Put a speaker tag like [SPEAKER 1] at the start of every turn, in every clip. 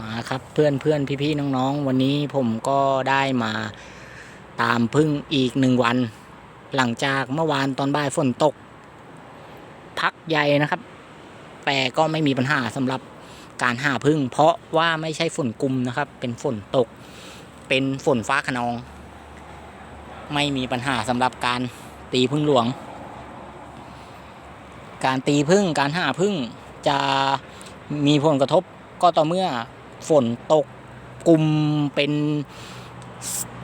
[SPEAKER 1] มาครับเพื่อนเพื่อนพี่พี่น้องๆ วันนี้ผมก็ได้มาตามพึ่งอีกหนึ่งวัน หลังจากเมื่อวานตอนบ่ายฝนตก พักใหญ่นะครับ แต่ก็ไม่มีปัญหาสำหรับการหาพึ่ง เพราะว่าไม่ใช่ฝนกลุ่มนะครับ เป็นฝนตก เป็นฝนฟ้าขนอง ไม่มีปัญหาสำหรับการตีพึ่งหลวง การตีพึ่งการหาพึ่งจะมีผลกระทบก็ต่อเมื่อ ฝนตกกลุ่มเป็น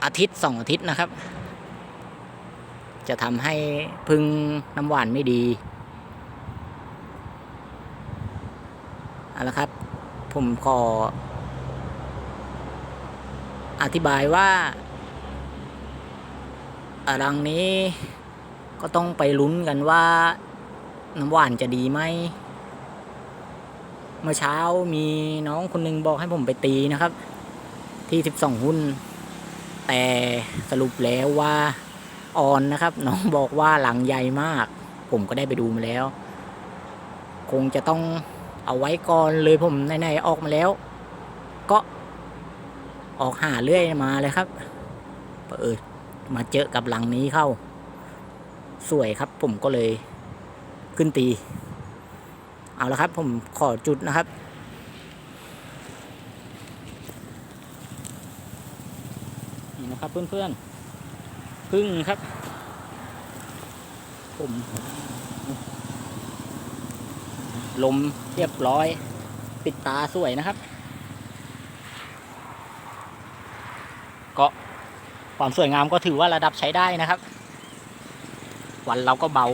[SPEAKER 1] อาทิตย์สองอาทิตย์นะครับ จะทำให้พึ่งน้ำหวานไม่ดีเอาละครับ ผมขออธิบายว่าอารังนี้ก็ต้องไปลุ้นกันว่าน้ำหวานจะดีไหม เมื่อเช้ามีน้องคนหนึงบอกให้ผมไปตีนะครับ ที่สิบสองหุ้น แต่สรุปแล้วว่าออนนะครับ น้องบอกว่าหลังใหญ่มาก ผมก็ได้ไปดูมาแล้ว คงจะต้องเอาไว้ก่อนเลยผมไหนๆออกมาแล้ว ก็ออกหาเรื่อยมาเลยครับเออมาเจอกับหลังนี้เข้า สวยครับผมก็เลยขึ้นตี เอาละครับผมขอจุดนะครับ นี่นะครับเพื่อนๆพึ่งครับ ผม ลมเรียบร้อย ปิดตาสวยนะครับ ก็ความสวยงามก็ถือว่าระดับใช้ได้นะครับวันเราก็เบา